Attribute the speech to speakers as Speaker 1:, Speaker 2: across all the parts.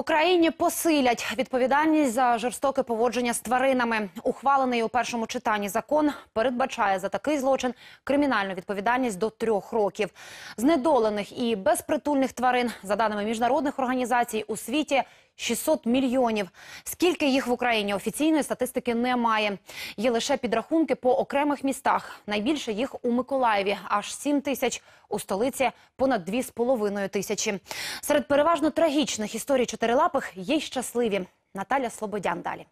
Speaker 1: Україні посилять відповідальність за жорстоке поводження з тваринами. Ухвалений у першому читанні закон передбачає за такий злочин кримінальну відповідальність до трьох років. Знедолених і безпритульних тварин, за даними міжнародних організацій, у світі 600 мільйонів. Скільки їх в Україні офіційної статистики немає. Є лише підрахунки по окремих містах. Найбільше їх у Миколаєві аж 7 тисяч. У столиці понад 2,5 тисячі. Серед переважно трагічних історій чотирилапих є й щасливі. Наталя Слободян далі.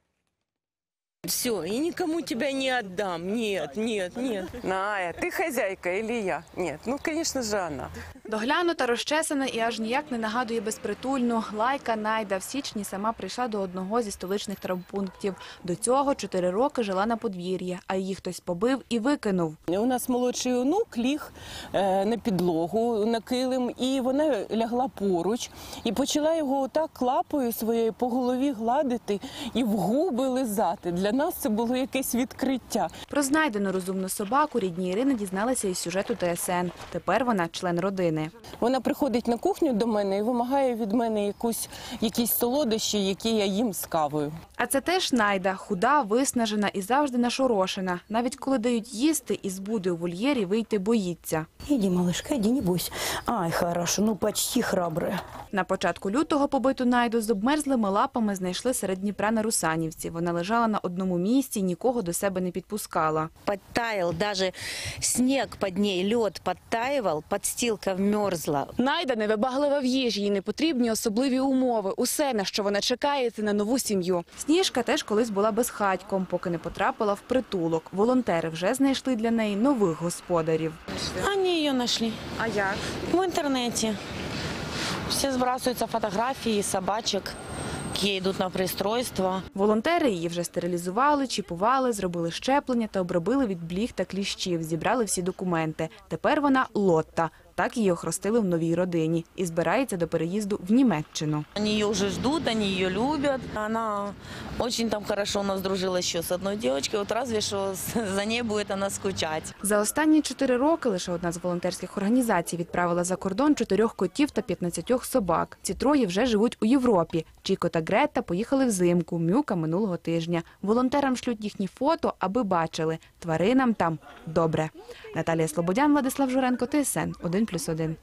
Speaker 2: Все, и никому тебя не отдам. Нет, нет, нет.
Speaker 3: Ная, ты хозяйка или я? Нет, ну, конечно же, она.
Speaker 4: Доглянута, розчесана і аж ніяк не нагадує безпритульну. Лайка Найда в січні сама прийшла до одного зі столичних травмпунктів. До цього чотири роки жила на подвір'ї, а її хтось побив і викинув.
Speaker 2: У нас молодший онук ліг е, на підлогу на килим, і вона лягла поруч і почала його отак лапою своєю по голові гладити і в губи лизати. Для нас це було якесь відкриття.
Speaker 4: Про знайдену розумну собаку рідні Ірини дізналися із сюжету ТСН. Тепер вона член родини.
Speaker 2: Вона приходить на кухню до мене і вимагає від мене якусь якісь солодощі, які я їм з кавою.
Speaker 4: А це теж Найда, худа, виснажена і завжди нашорошена. Навіть коли дають їсти, із буди у вольєрі вийти боїться.
Speaker 5: Иди, малышка, иди, не бойся. Ай, хорошо, ну почти храбрая.
Speaker 4: На початку лютого побиту Найду з обмерзлими лапами знайшли серед Дніпра на Русанівці. Вона лежала на одному місці, нікого до себе не підпускала.
Speaker 6: подтаял, даже снег под ней, лед подтаивал, подстилка вмерзла.
Speaker 4: Найда невибаглива в їжі, їй не потрібні особливі умови. Усе, на що вона чекає, це на нову сім'ю. Сніжка теж колись була безхатьком, поки не потрапила в притулок. Волонтери вже знайшли для неї нових господарів.
Speaker 7: Они ее нашли
Speaker 4: А як?
Speaker 7: в интернете. Все сбрасываются фотографии собачек, какие идут на пристройство.
Speaker 4: Волонтери її вже стерилізували, чіпували, зробили щеплення та обробили від бліг та кліщів. Зібрали всі документи. Тепер вона Лотта. Так її охрестили в новій родині і збирається до переїзду в Німеччину.
Speaker 7: Они ее уже ждут, они ее любят. Она очень там хорошо у нас дружила еще с одной девочкой. Вот разве с- за ней будет она скучать.
Speaker 4: За останні чотири роки лише одна з волонтерських організацій відправила за кордон чотирьох котів та 15 собак. Ці троє вже живуть у Європі. Чіко та Грета поїхали взимку, Мюка минулого тижня. Волонтерам шлють їхні фото, аби бачили. Тваринам там добре. Наталія Слободян, Владислав Журенко, ТСН 1+,1.